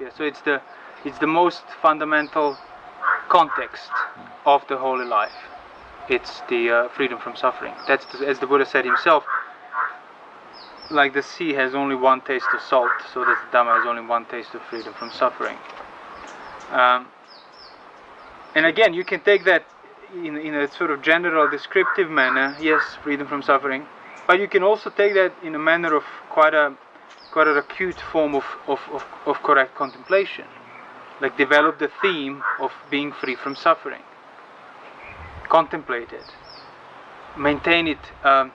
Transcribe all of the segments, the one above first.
Yeah. So it's the it's the most fundamental context of the holy life. It's the uh, freedom from suffering. That's the, as the Buddha said himself. Like the sea has only one taste of salt, so that the Dhamma has only one taste of freedom from suffering. Um, and again, you can take that in, in a sort of general descriptive manner. Yes, freedom from suffering, but you can also take that in a manner of quite a quite an acute form of, of, of, of correct contemplation. Like develop the theme of being free from suffering. Contemplate it. Maintain it, um,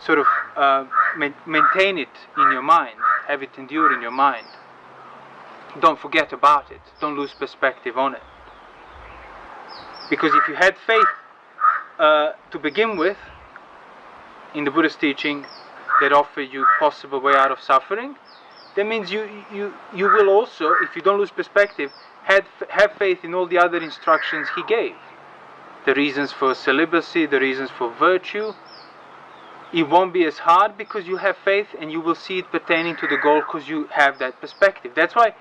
sort of uh, ma- maintain it in your mind. Have it endure in your mind. Don't forget about it. Don't lose perspective on it. Because if you had faith uh, to begin with, in the Buddha's teaching, that offer you possible way out of suffering, that means you you you will also, if you don't lose perspective, have have faith in all the other instructions he gave. The reasons for celibacy, the reasons for virtue. It won't be as hard because you have faith and you will see it pertaining to the goal because you have that perspective. That's why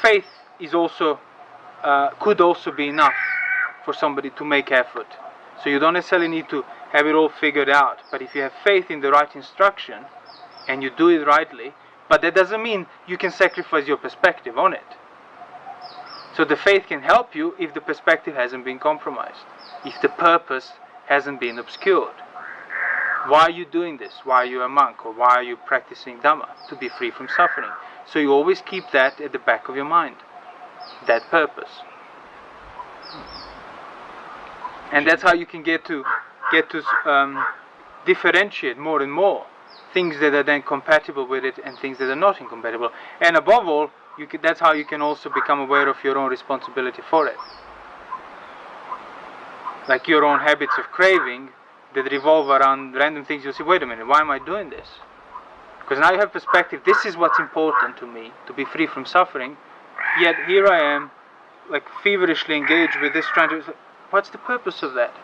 faith is also uh, could also be enough for somebody to make effort. So you don't necessarily need to have it all figured out. But if you have faith in the right instruction and you do it rightly, but that doesn't mean you can sacrifice your perspective on it. So the faith can help you if the perspective hasn't been compromised, if the purpose hasn't been obscured. Why are you doing this? Why are you a monk? Or why are you practicing Dhamma? To be free from suffering. So you always keep that at the back of your mind, that purpose. And that's how you can get to get to um, differentiate more and more things that are then compatible with it and things that are not incompatible. And above all, you can, that's how you can also become aware of your own responsibility for it. Like your own habits of craving that revolve around random things. You'll say, wait a minute, why am I doing this? Because now you have perspective. This is what's important to me to be free from suffering. Yet here I am, like feverishly engaged with this, trying to. What's the purpose of that?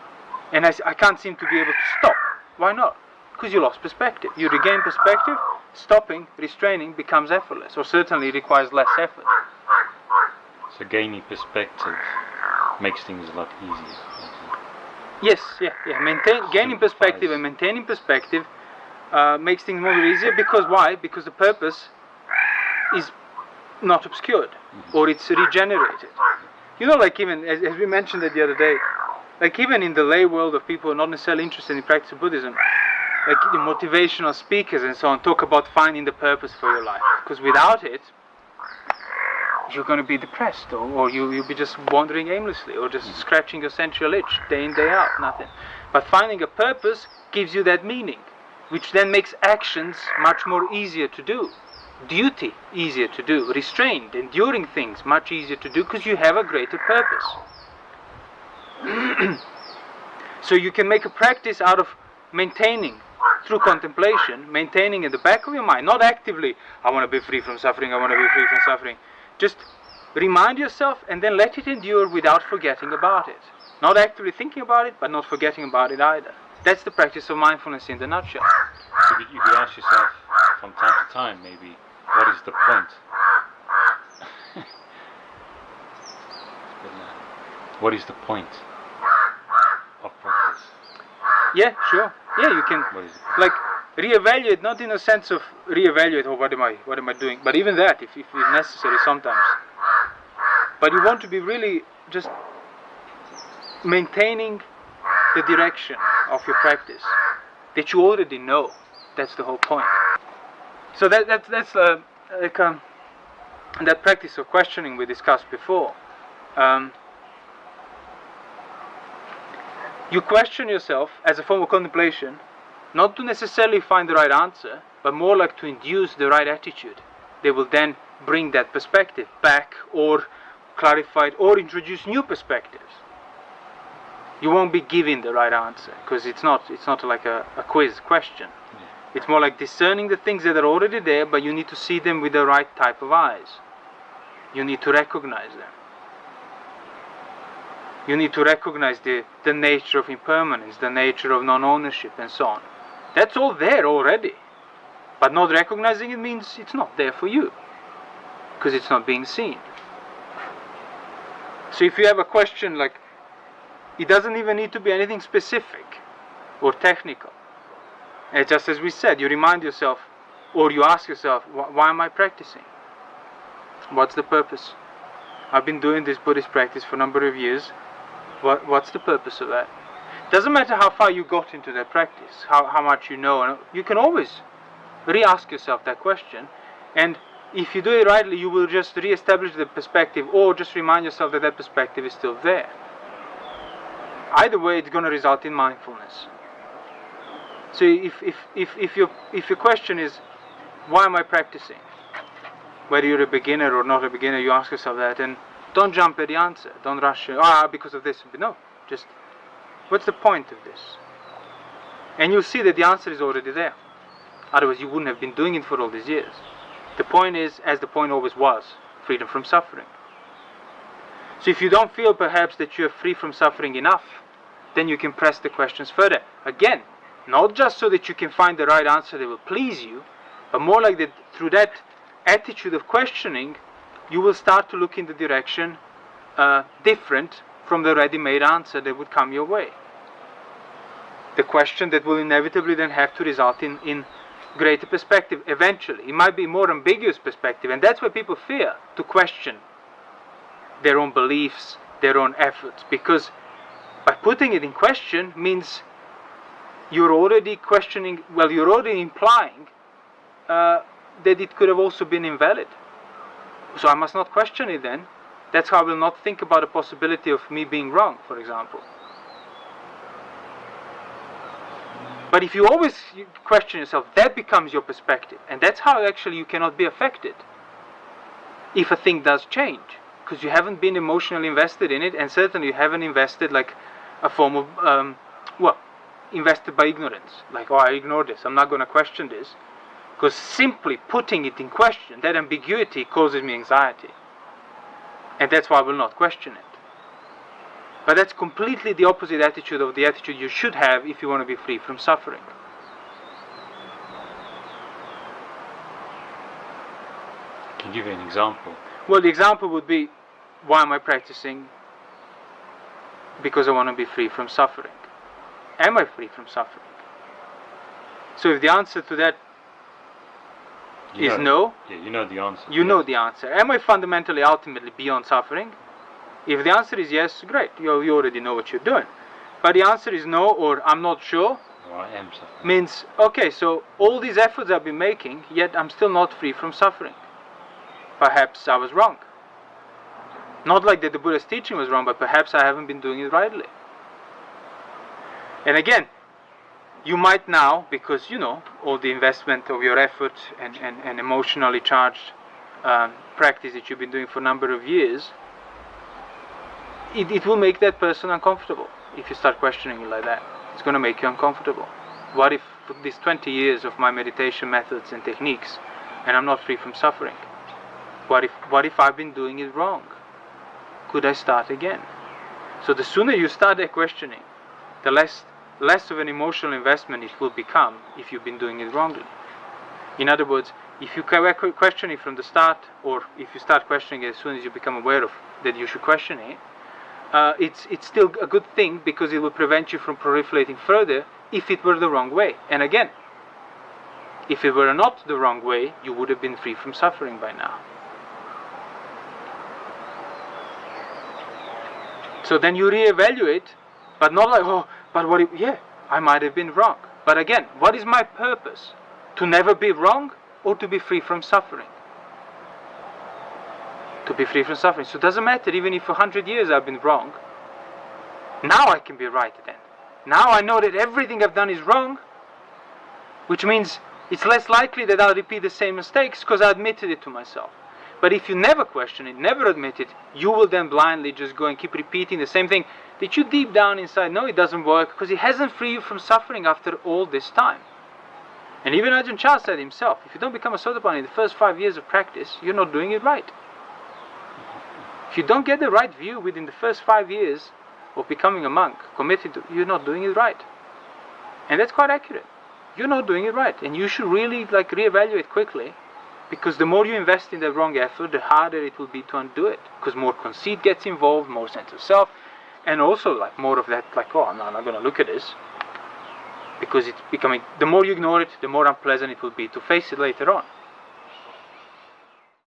And I, I can't seem to be able to stop. Why not? Because you lost perspective. You regain perspective, stopping, restraining becomes effortless, or certainly requires less effort. So gaining perspective makes things a lot easier. Yes, yeah, yeah. Maintain, gaining perspective and maintaining perspective uh, makes things more easier because why? Because the purpose is not obscured or it's regenerated. You know, like even as, as we mentioned it the other day, like even in the lay world of people not necessarily interested in practice of Buddhism, like the motivational speakers and so on talk about finding the purpose for your life. Because without it, you're going to be depressed, or, or you, you'll be just wandering aimlessly, or just scratching your central itch day in, day out, nothing. But finding a purpose gives you that meaning, which then makes actions much more easier to do. Duty easier to do, restrained, enduring things much easier to do because you have a greater purpose. so you can make a practice out of maintaining through contemplation, maintaining in the back of your mind, not actively, I want to be free from suffering, I want to be free from suffering. Just remind yourself and then let it endure without forgetting about it. Not actively thinking about it, but not forgetting about it either. That's the practice of mindfulness in the nutshell. Could, you could ask yourself from time to time, maybe, what is the point? what is the point of practice? Yeah, sure. Yeah, you can What is it? like reevaluate, not in a sense of reevaluate, oh, what am I, what am I doing? But even that, if, if it's necessary, sometimes. But you want to be really just maintaining the direction of your practice that you already know. That's the whole point. So that, that that's uh, like um, that practice of questioning we discussed before. Um, you question yourself as a form of contemplation, not to necessarily find the right answer, but more like to induce the right attitude. They will then bring that perspective back or clarify it or introduce new perspectives. You won't be giving the right answer because it's not it's not like a, a quiz question. It's more like discerning the things that are already there, but you need to see them with the right type of eyes. You need to recognize them. You need to recognize the, the nature of impermanence, the nature of non ownership, and so on. That's all there already. But not recognizing it means it's not there for you. because it's not being seen. So if you have a question like, it doesn't even need to be anything specific or technical. And just as we said, you remind yourself or you ask yourself, why am I practicing? What's the purpose? I've been doing this Buddhist practice for a number of years. What, what's the purpose of that? Doesn't matter how far you got into that practice, how, how much you know, and you can always re-ask yourself that question. And if you do it rightly, you will just re-establish the perspective or just remind yourself that that perspective is still there. Either way, it's going to result in mindfulness. So if, if, if, if, your, if your question is, why am I practicing? Whether you're a beginner or not a beginner, you ask yourself that and don't jump at the answer. Don't rush, ah, because of this. No, just What's the point of this? And you'll see that the answer is already there. Otherwise, you wouldn't have been doing it for all these years. The point is, as the point always was, freedom from suffering. So if you don't feel perhaps that you are free from suffering enough, then you can press the questions further. Again, not just so that you can find the right answer that will please you, but more like that through that attitude of questioning, you will start to look in the direction uh, different from the ready made answer that would come your way. The question that will inevitably then have to result in, in greater perspective eventually. It might be more ambiguous perspective, and that's why people fear to question their own beliefs, their own efforts, because by putting it in question means you're already questioning, well, you're already implying uh, that it could have also been invalid. So I must not question it then, that's how I will not think about the possibility of me being wrong, for example. But if you always question yourself, that becomes your perspective. And that's how actually you cannot be affected if a thing does change. Because you haven't been emotionally invested in it, and certainly you haven't invested like a form of, um, well, invested by ignorance. Like, oh, I ignore this, I'm not going to question this. Because simply putting it in question, that ambiguity causes me anxiety. And that's why I will not question it. But that's completely the opposite attitude of the attitude you should have if you want to be free from suffering. Can you give an example? Well, the example would be why am I practicing? Because I want to be free from suffering. Am I free from suffering? So if the answer to that you is know, no. Yeah, you know the answer. You know the answer. Am I fundamentally, ultimately beyond suffering? If the answer is yes, great. You, you already know what you're doing. But the answer is no, or I'm not sure. Or I am suffering. Means okay. So all these efforts I've been making, yet I'm still not free from suffering. Perhaps I was wrong. Not like that the Buddha's teaching was wrong, but perhaps I haven't been doing it rightly. And again, you might now, because you know all the investment of your effort and, and, and emotionally charged um, practice that you've been doing for a number of years, it, it will make that person uncomfortable if you start questioning it like that. It's going to make you uncomfortable. What if these 20 years of my meditation methods and techniques and I'm not free from suffering? What if, what if I've been doing it wrong? Could I start again? So the sooner you start that questioning, the less less of an emotional investment it will become if you've been doing it wrongly. In other words, if you question it from the start, or if you start questioning it as soon as you become aware of that you should question it, uh, it's it's still a good thing because it will prevent you from proliferating further if it were the wrong way. And again, if it were not the wrong way, you would have been free from suffering by now. So then you reevaluate, but not like, oh, but what if, yeah, I might have been wrong. But again, what is my purpose? To never be wrong or to be free from suffering? To be free from suffering. So it doesn't matter even if for 100 years I've been wrong. Now I can be right then. Now I know that everything I've done is wrong, which means it's less likely that I'll repeat the same mistakes because I admitted it to myself. But if you never question it, never admit it, you will then blindly just go and keep repeating the same thing that you deep down inside know it doesn't work because it hasn't freed you from suffering after all this time. And even Ajahn Chah said himself, if you don't become a Sotapanna in the first five years of practice, you're not doing it right. If you don't get the right view within the first five years of becoming a monk, committed to, you're not doing it right. And that's quite accurate. You're not doing it right. And you should really like reevaluate quickly because the more you invest in the wrong effort, the harder it will be to undo it. Because more conceit gets involved, more sense of self, and also like more of that, like, oh, no, I'm not, gonna look at this. Because it's becoming, the more you ignore it, the more unpleasant it will be to face it later on.